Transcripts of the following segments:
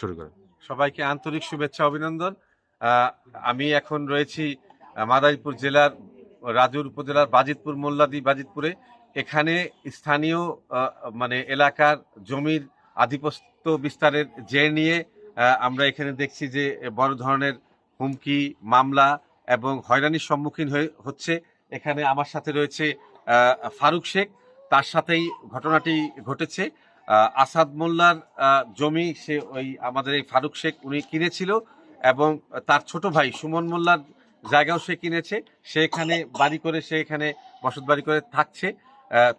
শুরু করেন সবাইকে আন্তরিক শুভেচ্ছা, অভিনন্দন। আমি এখন রয়েছি মাদারীপুর জেলার রাজুর উপজেলার বাজিতপুর, মোল্লাদি বাজিতপুরে। এখানে স্থানীয় মানে এলাকার জমির আধিপত্য বিস্তারের যে নিয়ে আমরা এখানে দেখছি যে বড় ধরনের হুমকি, মামলা এবং হয়রানির সম্মুখীন হয়ে হচ্ছে। এখানে আমার সাথে রয়েছে ফারুক শেখ। তার সাথেই ঘটনাটি ঘটেছে। আসাদ মোল্লার জমি সে ওই আমাদের এই ফারুক শেখ উনি কিনেছিল এবং তার ছোট ভাই সুমন মোল্লার জায়গাও সে কিনেছে। সে এখানে বাড়ি করে, সে এখানে বসত বাড়ি করে থাকছে।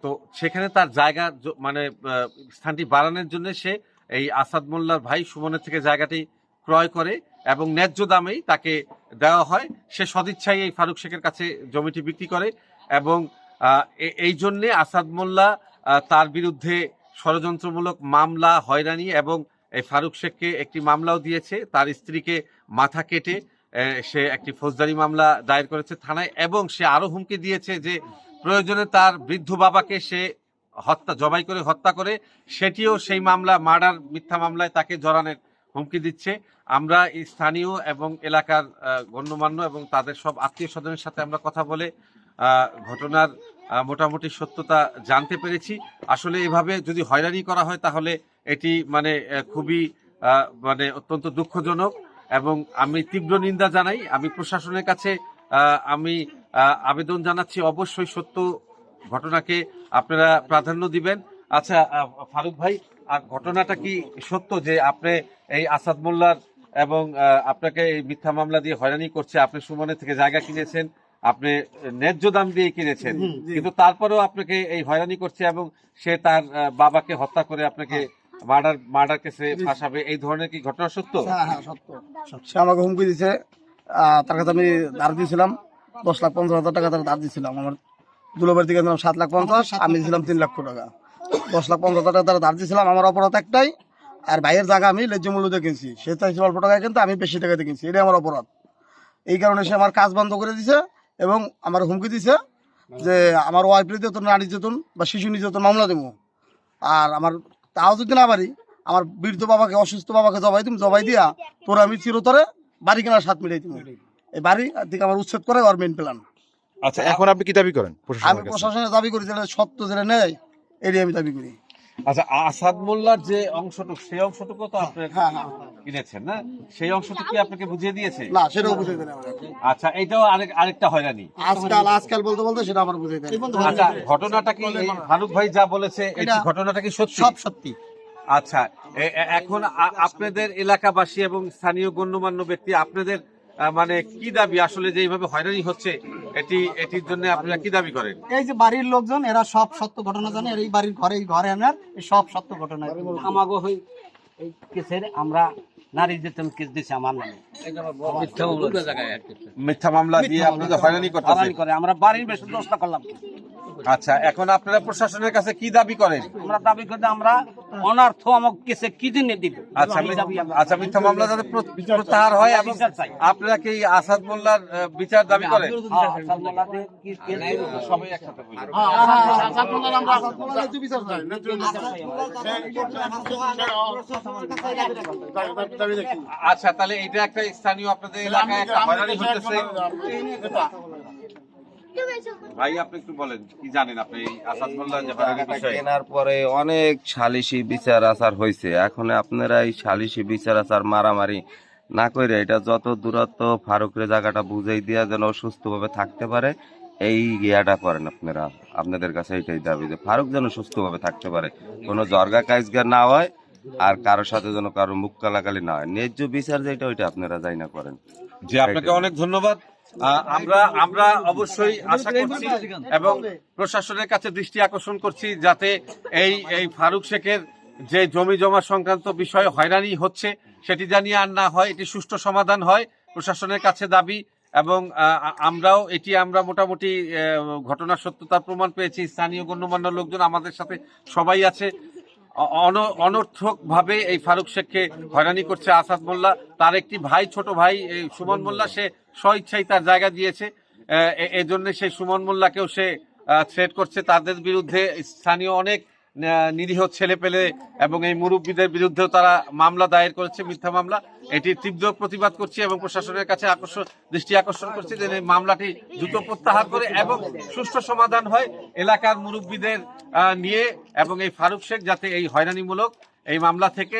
তো সেখানে তার জায়গা মানে স্থানটি বাড়ানোর জন্য সে এই আসাদ মোল্লার ভাই সুমনের থেকে জায়গাটি ক্রয় করে এবং ন্যায্য দামেই তাকে দেওয়া হয়। সে সদিচ্ছাই এই ফারুক শেখের কাছে জমিটি বিক্রি করে এবং এই জন্যে আসাদ মোল্লা তার বিরুদ্ধে ষড়যন্ত্রমূলক মামলা, হয়রানি এবং এই ফারুক শেখকে একটি মামলাও দিয়েছে। তার স্ত্রীকে মাথা কেটে সে একটি ফৌজদারি মামলা দায়ের করেছে থানায় এবং সে আরও হুমকি দিয়েছে যে, প্রয়োজনে তার বৃদ্ধ বাবাকে সে হত্যা, জবাই করে হত্যা করে, সেটিও সেই মামলা, মার্ডার, মিথ্যা মামলায় তাকে জড়ানোর হুমকি দিচ্ছে। আমরা স্থানীয় এবং এলাকার গণ্যমান্য এবং তাদের সব আত্মীয় স্বজনের সাথে আমরা কথা বলে ঘটনার মোটামুটি সত্যতা জানতে পেরেছি। আসলে এভাবে যদি হয়রানি করা হয়, তাহলে এটি মানে খুবই মানে অত্যন্ত দুঃখজনক এবং আমি তীব্র নিন্দা জানাই। আমি প্রশাসনের কাছে আমি আবেদন জানাচ্ছি, অবশ্যই সত্য ঘটনাকে আপনারা প্রাধান্য দিবেন। আচ্ছা ফারুক ভাই, আর ঘটনাটা কি সত্য যে আপনি এই আসাদ মোল্লার এবং আপনাকে এই মিথ্যা মামলা দিয়ে হয়রানি করছে? আপনি সুমনের থেকে জায়গা কিনেছেন আপনি ন্যায্য দাম দিয়ে কিনেছেন কিন্তু তারপরেও আপনাকে এই হয়রানি করছে এবং সে তার বাবাকে হত্যা করে আপনাকে মার্ডার মার্ডার কেসে ফাঁসাবে এই ধরনের কি ঘটনা সত্য? হ্যাঁ হ্যাঁ সত্য। সে আমাকে হুমকি দিছে তার কাছে আমি ধার দিয়েছিলাম দশ লাখ পঞ্চাশ হাজার টাকা তার ধার দিয়েছিলাম আমার দুলোবার দিকে দিলাম সাত লাখ পঞ্চাশ আমি দিয়েছিলাম তিন লক্ষ টাকা। দশ লাখ পঞ্চাশ হাজার টাকা তার ধার দিয়েছিলাম আমার অপরাধ একটাই আর ভাইয়ের জায়গা আমি লেজ্জ মূল্য দিয়ে কিনছি। সে চাইছে অল্প টাকায় কিন্তু আমি বেশি টাকাতে কিনছি এটাই আমার অপরাধ। এই কারণে সে আমার কাজ বন্ধ করে দিছে এবং আমার হুমকি দিছে যে আমার ওয়াইফ নির্যাতন নারী নির্যাতন বা শিশু নির্যাতন মামলা দেবো। আর আমার তাও যদি না পারি আমার বৃদ্ধ বাবাকে অসুস্থ বাবাকে জবাই দিম জবাই দিয়া তোর আমি চিরতরে বাড়ি কেনার সাথ মিলাই দিব। এই বাড়ি দিকে আমার উচ্ছেদ করে আর মেন প্ল্যান আচ্ছা এখন আপনি কি দাবি করেন আমি প্রশাসনের দাবি করি যেটা সত্য যেটা নেয় এটাই আমি দাবি করি। আচ্ছা আসাদ মোল্লার যে অংশটুকু সেই অংশটুকু তো আপনি হ্যাঁ হ্যাঁ কিনেছেন না? সেই অংশটুকু আপনাকে বুঝিয়ে দিয়েছে? না সেটাও বুঝাই দেন আচ্ছা এটাও আরেক আরেকটা হয়রানি। আজকাল আজকাল বলতে বলতে সেটা আমার দেন আচ্ছা ঘটনাটা কি ফারুক ভাই যা বলেছে এই ঘটনাটা কি সত্যি? সব সত্যি। আচ্ছা এখন আপনাদের এলাকাবাসী এবং স্থানীয় গণ্যমান্য ব্যক্তি আপনাদের মানে কি দাবি? আসলে যে এইভাবে হয়রানি হচ্ছে এটি এটির জন্য আপনারা কি দাবি করেন? এই যে বাড়ির লোকজন এরা সব সত্য ঘটনা জানে এই বাড়ির ঘরে এই ঘরে আনার এই সব সত্য ঘটনা। আমাগো হই এই কেসের আমরা নারী যেতেন কেস দিছে আমার নামে। মিথ্যা মামলা দিয়ে আপনাদের হয়রানি করতেছে করে আমরা বাড়ির বেশি দশটা করলাম। আচ্ছা এখন আপনারা প্রশাসনের কাছে কি দাবি করেন? আমরা দাবি করতে আমরা অনার্থ আমাকে কেসে কি দিনে দিব? আচ্ছা আচ্ছা মিথ্যা মামলা যাতে প্র- প্রত্যাহার হয় এবং আপনারা কি আসাদ মোল্লার বিচার দাবি করেন? সালমাল্লাহদের কি- কেস দিব। সবাই একসাথে আচ্ছা তাহলে এটা একটা স্থানীয় আপনাদের এলাকায় একটা হয়রানি হচ্ছে ভাই আপনি একটু বলেন কি জানেন আপনি এই আসাদ মোল্লার যে হয়রানির জায়গাটা বিষয়ে? কেনার পরে অনেক সালিশি বিচার আচার হয়েছে এখন আপনারা এই সালিশি বিচার আচার মারামারি না করে এটা যত দূরত্ব ফারুকের জায়গাটা বুঝাই দিয়া যেন সুস্থভাবে থাকতে পারে এই ইয়েটা করেন আপনারা। আপনাদের কাছে এটাই দাবি যে ফারুক যেন সুস্থভাবে থাকতে পারে। কোনো জর্গা কাজগার না হয় আর কারোর সাথে যেন কারও মুখ কালাকালি না হয়। ন্যায্য বিচার যেটা ওইটা আপনারা যাই না করেন। আপনাকে অনেক ধন্যবাদ। আমরা আমরা অবশ্যই আশা করছি এবং প্রশাসনের কাছে দৃষ্টি আকর্ষণ করছি যাতে এই এই ফারুক শেখের যে জমি জমা সংক্রান্ত বিষয়ে হয়রানি হচ্ছে, সেটি জানিয়ে আর না হয়, এটি সুষ্ঠু সমাধান হয়, প্রশাসনের কাছে দাবি এবং আমরাও, এটি আমরা মোটামুটি ঘটনার সত্যতার প্রমাণ পেয়েছি, স্থানীয় গণ্যমান্য লোকজন আমাদের সাথে সবাই আছে। অনর্থক ভাবে এই ফারুক শেখকে হয়রানি করছে আসাদ মোল্লা। তার একটি ভাই, ছোট ভাই, এই সুমন মোল্লা, সে স্বইচ্ছাই তার জায়গা দিয়েছে। এজন্য সেই সুমন মোল্লাকেও সে থ্রেট করছে। তাদের বিরুদ্ধে স্থানীয় অনেক নিরীহ ছেলে পেলে এবং এই মুরব্বীদের বিরুদ্ধেও তারা মামলা দায়ের করেছে, মিথ্যা মামলা। এটি তীব্র প্রতিবাদ করছি এবং প্রশাসনের কাছে আকর্ষণ, দৃষ্টি আকর্ষণ করছি যে এই মামলাটি দ্রুত প্রত্যাহার করে এবং সুষ্ঠু সমাধান হয় এলাকার মুরব্বীদের নিয়ে এবং এই ফারুক শেখ যাতে এই হয়রানিমূলক এই মামলা থেকে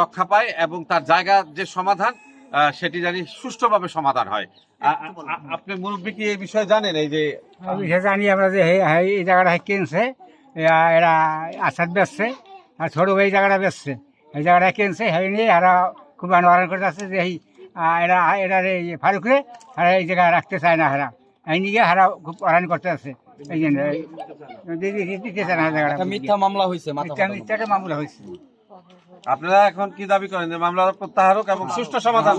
রক্ষা পায় এবং তার জায়গা যে সমাধান সেটি জানি সুষ্ঠুভাবে সমাধান হয়। আপনি মুরব্বী কি এই বিষয়ে জানেন এই যে? জানি আমরা যে এই জায়গাটা কিনছে। এরা- এরা আসাদ বেচছে আর ছোট এই জায়গাটা বেচছে। এই জায়গাটা কিনছে হেই নিয়ে এরা খুব আনোয়ারণ করে আসছে যে এই এরা এরা এই ফারুকরে আর এই জায়গায় রাখতে চায় না হারা। এই নিয়ে হারা খুব অরান করতে আছে। এই জন্য দিতে চায় না জায়গাটা। মিথ্যা মামলা হয়েছে মিথ্যা মিথ্যাটা মামলা হয়েছে আপনারা এখন কি দাবি করেন? যে মামলার প্রত্যাহার হোক এবং সুষ্ঠু সমাধান?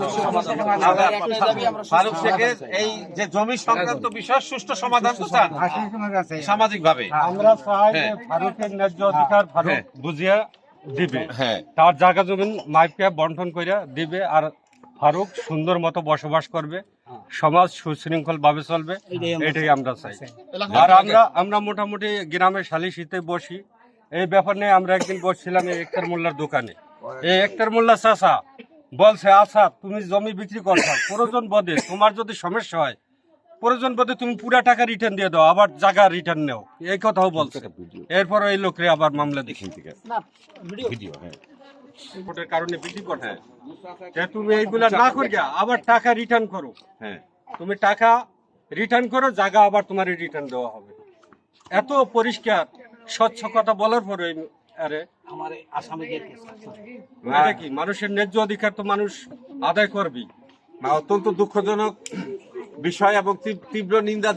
ফারুক শেখের এই যে জমি সংক্রান্ত বিষয় সুষ্ঠু সমাধান তো চান? সামাজিক ভাবে আমরা চাই হ্যাঁ। ফারুকের ন্যায্য অধিকার ফারুক হ্যাঁ। বুঝিয়া দিবে। হ্যাঁ। তার জায়গা জমিন মাইপকে বন্টন করে দিবে আর ফারুক সুন্দর মতো বসবাস করবে। সমাজ সুশৃঙ্খল ভাবে চলবে। এটাই আমরা চাই। আর আমরা আমরা মোটামুটি গ্রামে সালিশিতে বসি। এই ব্যাপার নিয়ে আমরা একদিন বসছিলাম এই একটার মোল্লার দোকানে। এই একটার মোল্লা চাষা বলছে আচ্ছা তুমি জমি বিক্রি করছ প্রয়োজন বদে তোমার যদি সমস্যা হয় প্রয়োজন বোধে তুমি পুরা টাকা রিটার্ন দিয়ে দাও আবার জায়গা রিটার্ন নেও। এই কথাও বলছে। এরপর এই লোকরে আবার মামলা দেখি থেকে। ভোটের কারণে বিক্রি করছে। তুমি এইগুলা না করিয়া আবার টাকা রিটার্ন করো। হ্যাঁ। তুমি টাকা রিটার্ন করো জায়গা আবার তোমার রিটার্ন দেওয়া হবে। এত পরিষ্কার। স্বচ্ছ কথা বলার পরে আরে আমার আসামিদের এটা কি? মানুষের ন্যায্য অধিকার তো মানুষ আদায় করবি অত্যন্ত দুঃখজনক বিষয় এবং তীব্র নিন্দা